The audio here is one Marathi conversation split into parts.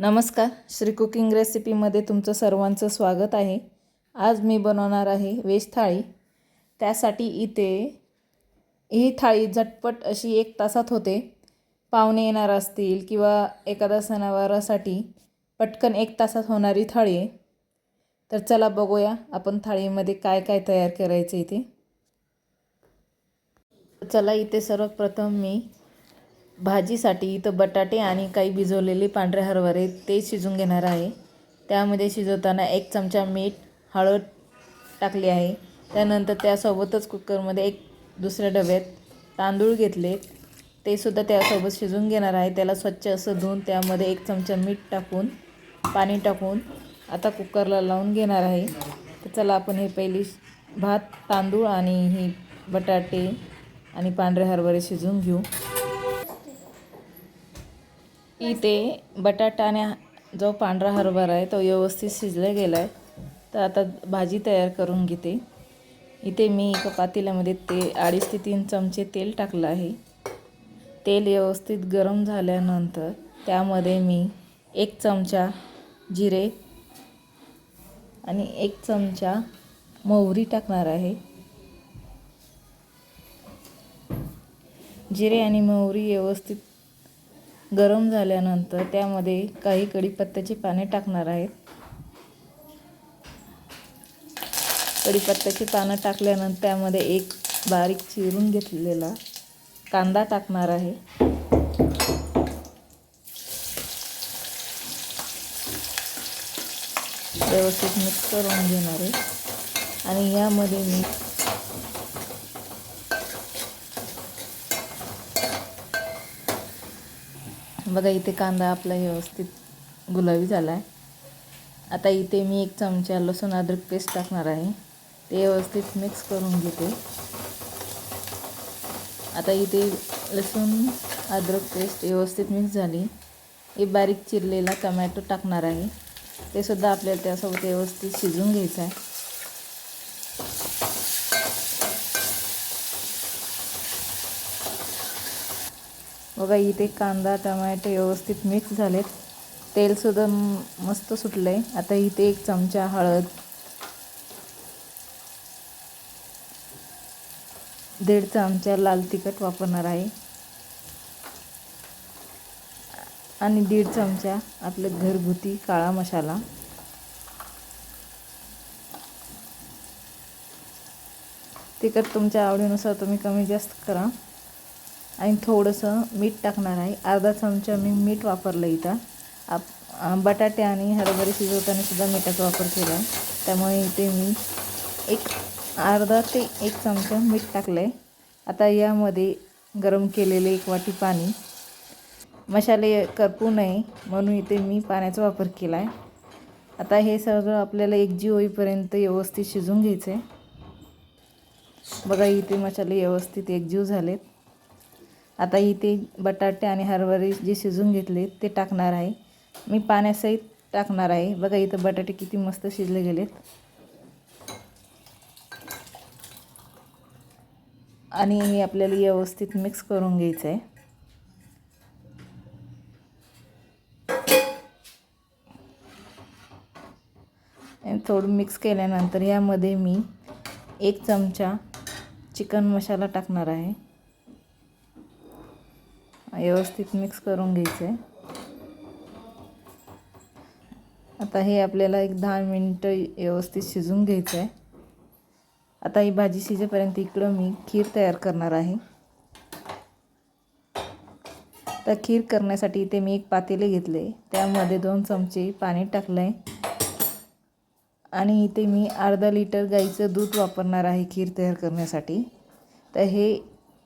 नमस्कार. श्री कुकिंग रेसिपीमध्ये तुमचं सर्वांचं स्वागत आहे. आज मी बनवणार आहे वेज थाळी. त्यासाठी इथे ही थाळी झटपट अशी एक तासात होते. पाहुणे येणार असतील किंवा एखादा सणावारासाठी पटकन एक तासात होणारी थाळी आहे. तर चला बघूया आपण थाळीमध्ये काय काय तयार करायचं इथे. चला इथे सर्वप्रथम मी भाजीसाठी इथं बटाटे आणि काही भिजवलेले पांढरे हरभरे ते शिजून घेणार आहे. त्यामध्ये शिजवताना एक चमचा मीठ हळद टाकली आहे. त्यानंतर त्यासोबतच कुकरमध्ये एक दुसऱ्या डब्यात तांदूळ घेतले. ते सुद्धा त्यासोबत शिजून घेणार आहे. त्याला स्वच्छ असं धुवून त्यामध्ये एक चमचा मीठ टाकून पाणी टाकून आता कुकरला लावून घेणार आहे. तर चला आपण हे पहिली भात तांदूळ आणि ही बटाटे आणि पांढरे हरभरे शिजवून घेऊ. इथे बटाटा आणि जो पांढरा हरभरा आहे तो व्यवस्थित शिजला गेला आहे तर आता भाजी तयार करून घेते. इथे मी एका पातेल्यामध्ये ते अडीच ते तीन चमचे तेल टाकलं आहे. तेल व्यवस्थित गरम झाल्यानंतर त्यामध्ये मी एक चमचा जिरे आणि एक चमचा मोहरी टाकणार आहे. जिरे आणि मोहरी व्यवस्थित गरम झाल्यानंतर त्यामध्ये काही कढीपत्त्याची पाने टाकणार आहेत कढीपत्त्याची पानं टाकल्यानंतर त्यामध्ये एक बारीक चिरून घेतलेला कांदा टाकणार आहे. व्यवस्थित मिक्स करून घेणार आहे. आणि यामध्ये मी बघा इथे कांदा आपला व्यवस्थित गुलाबी झाला आहे आता इथे मी एक चमचा लसूण अद्रक पेस्ट टाकणार आहे. ते व्यवस्थित मिक्स करून घेते. आता इथे लसूण अद्रक पेस्ट व्यवस्थित मिक्स झाली. हे बारीक चिरलेला टमॅटो टाकणार आहे. ते सुद्धा आपल्याला त्यासोबत व्यवस्थित शिजून घ्यायचं आहे. बघा इथे कांदा टमाटे व्यवस्थित मिक्स झालेत. तेलसुद्धा मस्त सुटलं आहे आता इथे एक चमचा हळद दीड चमचा लाल तिखट वापरणार आहे. आणि दीड चमचा आपलं घरगुती काळा मसाला. तिखट तुमच्या आवडीनुसार तुम्ही कमी जास्त करा. आणि थोडंसं मीठ टाकणार आहे. अर्धा चमचा मी मीठ वापरलं इथं. आप बटाटे आणि हरभरे शिजवताना सुद्धा मिठाचा वापर केला. आहे त्यामुळे इथे मी एक अर्धा ते एक चमचा मीठ टाकलं आहे आता यामध्ये गरम केलेले एक वाटी पाणी. मसाले करपू नये म्हणून इथे मी पाण्याचा वापर केला आहे आता हे सगळं आपल्याला एकजीव होईपर्यंत व्यवस्थित शिजून घ्यायचं आहे बघा इथे मसाले व्यवस्थित एकजीव झालेत. आता इथे बटाटे आणि हरभरे जे शिजून घेतले ते टाकणार आहे. मी पाण्यासहित टाकणार आहे. बघा इथं बटाटे किती मस्त शिजले गेलेत. आणि हे आपल्याला व्यवस्थित मिक्स करून घ्यायचं आहे. थोडं मिक्स केल्यानंतर यामध्ये मी एक चमचा चिकन मसाला टाकणार आहे. व्यवस्थित मिक्स करून घ्यायचं. आहे आता हे आपल्याला एक दहा मिनटं व्यवस्थित शिजून घ्यायचं आहे आता ही भाजी शिजेपर्यंत इकडं मी खीर तयार करणार आहे. तर खीर करण्यासाठी इथे मी एक पातेले घेतले. त्यामध्ये दोन चमचे पाणी टाकलं आहे आणि इथे मी अर्धा लिटर गाईचं दूध वापरणार आहे खीर तयार करण्यासाठी. तर हे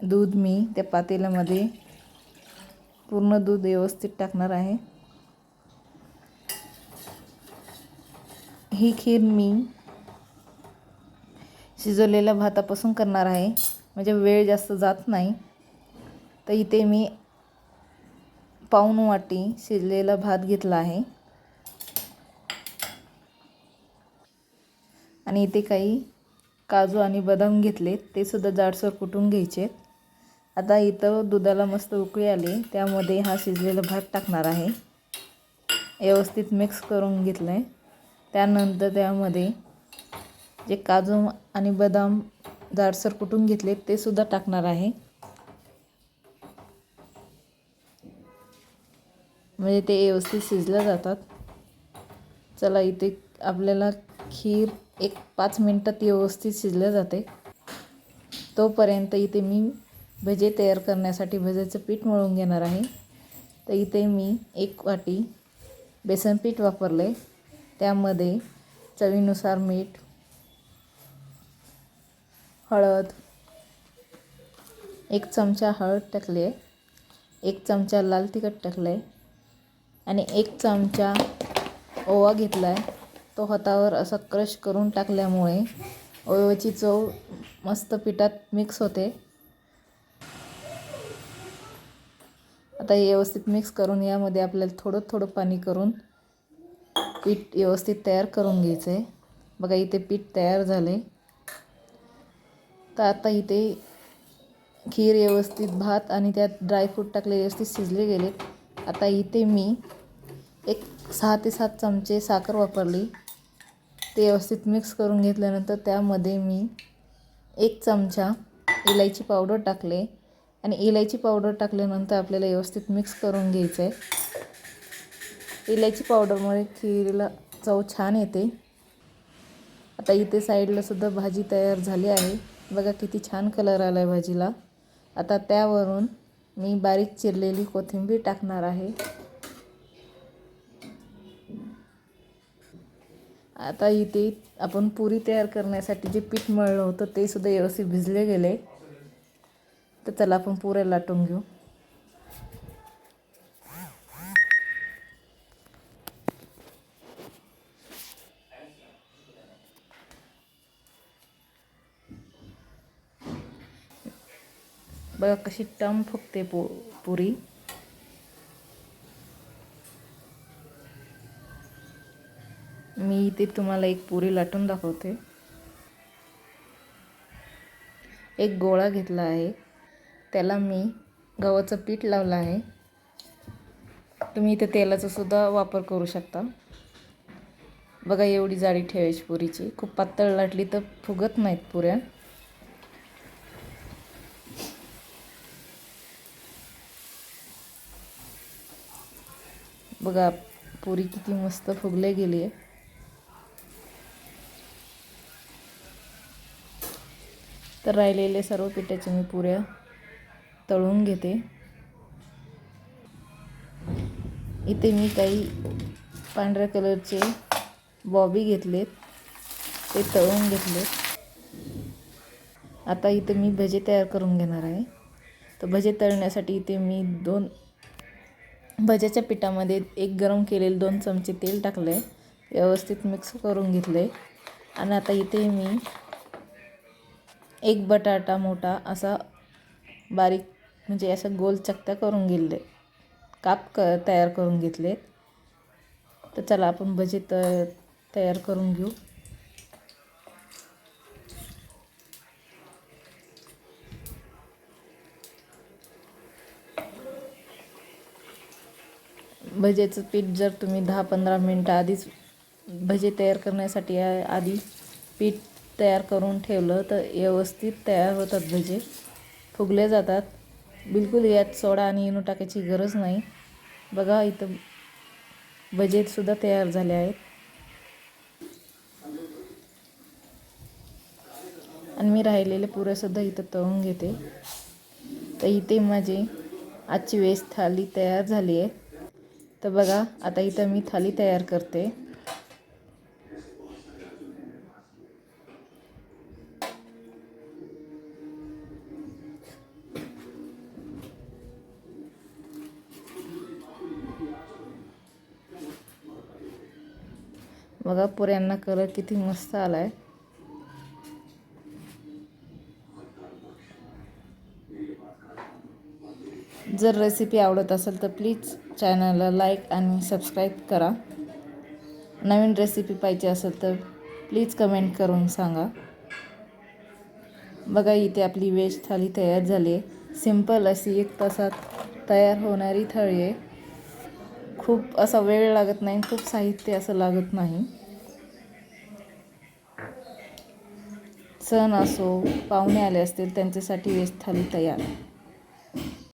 दूध मी त्या पातेल्यामध्ये पूर्ण दूध व्यवस्थित टाकणार आहे. ही खीर मी शिजवलेल्या भातापासून करणार आहे. म्हणजे वेळ जास्त जात नाही. तर इथे मी पाऊन वाटी शिजलेला भात घेतला आहे. आणि इथे काही काजू आणि बदाम घेतले ते सुद्धा जाडसर कुटून घ्यायचे आता इथं दुधाला मस्त उकळी आली. त्यामध्ये हा शिजलेला भात टाकणार आहे. व्यवस्थित मिक्स करून घेतलं आहे त्यानंतर त्यामध्ये जे काजू आणि बदाम जाडसर कुटून घेतले ते सुद्धा टाकणार आहे. म्हणजे ते व्यवस्थित शिजल्या जातात. चला इथे आपल्याला खीर एक पाच मिनटात व्यवस्थित शिजल्या जाते. तोपर्यंत इथे मी भजे तयार करण्यासाठी भज्याचं पीठ मळून घेणार आहे. तर इथे मी एक वाटी बेसन पीठ वापरले त्यामध्ये चवीनुसार मीठ हळद एक चमचा हळद टाकली आहे एक चमचा लाल तिखट टाकलं आहे आणि एक चमचा ओवा घेतला आहे तो हातावर असा क्रश करून टाकल्यामुळे ओव्याची चव मस्त पिठात मिक्स होते. आता हे व्यवस्थित मिक्स करून यामध्ये आपल्याला थोडं थोडं पाणी करून पीठ व्यवस्थित तयार करून घ्यायचं आहे बघा इथे पीठ तयार झाले तर आता इथे खीर व्यवस्थित भात आणि त्यात ड्रायफ्रूट टाकले व्यवस्थित शिजले गेले. आता इथे मी एक सहा ते सात चमचे साखर वापरली. ते व्यवस्थित मिक्स करून घेतल्यानंतर त्यामध्ये मी एक चमचा इलायची पावडर टाकले. आणि इलायची पावडर टाकल्यानंतर आपल्याला व्यवस्थित मिक्स करून घ्यायचं आहे इलायची पावडरमुळे खीरला चव छान येते. आता इथे साईडला सुद्धा भाजी तयार झाली आहे. बघा किती छान कलर आला आहे भाजीला. आता त्यावरून मी बारीक चिरलेली कोथिंबीर टाकणार आहे. आता इथे आपण पुरी तयार करण्यासाठी जे पीठ मळलं होतं ते सुद्धा व्यवस्थित भिजले गेले. तर त्याला आपण पुऱ्या लाटून घेऊ. बघा कशी टम फुगते पो पुरी. मी इथे तुम्हाला एक पुरी लाटून दाखवते. एक गोळा घेतला आहे. त्याला मी गव्हाचं पीठ लावलं आहे. तुम्ही इथे तेलाचा सुद्धा वापर करू शकता. बघा एवढी जाडी ठेवायची पुरीची. खूप पातळ लाटली तर फुगत नाहीत पुऱ्या. बघा पुरी किती मस्त फुगले गेली आहे. तर राहिलेले सर्व पिठाच्या मी पुऱ्या. तळून घेते. इथे मी काही पांढऱ्या कलरचे बॉबी घेतलेत. ते तळून घेतलेत. आता इथे मी भजे तयार करून घेणार आहे. तर भजे तळण्यासाठी इथे मी दोन भज्याच्या पिठामध्ये एक गरम केलेले दोन चमचे तेल टाकले व्यवस्थित मिक्स करून घेतले आणि आता इथे मी एक बटाटा मोठा असा बारीक म्हणजे असं गोल चकत्या करून गेले. काप क तयार करून घेतले. तर चला आपण भजी त तयार करून घेऊ. भजेचं पीठ जर तुम्ही दहा पंधरा मिनटं आधीच भजे तयार करण्यासाठी आधी पीठ तयार करून ठेवलं तर व्यवस्थित तयार होतात भजे. फुगले जातात. बिलकुल यात सोडा आणि इनो टाकायची गरज नाही. बघा इथं बजेटसुद्धा तयार झाले आहेत. आणि मी राहिलेले पुऱ्यासुद्धा इथं तळून घेते. तर इथे माझी आजची वेस्ट थाली तयार झाली आहे. तर बघा आता इथं मी थाली तयार करते. बघा यांना कलर किती मस्त आला आहे जर रेसिपी आवडत असेल तर प्लीज चॅनलला लाईक आणि सबस्क्राईब करा. नवीन रेसिपी पाहिजे असेल तर प्लीज कमेंट करून सांगा. बघा इथे आपली वेज थाली तयार झाली आहे. सिंपल अशी एक तासात तयार होणारी थाळी आहे. खूप असा वेळ लागत नाही खूप साहित्य असं लागत नाही. सण असो पाहुणे आले असतील त्यांच्यासाठी वेज थाली तयार.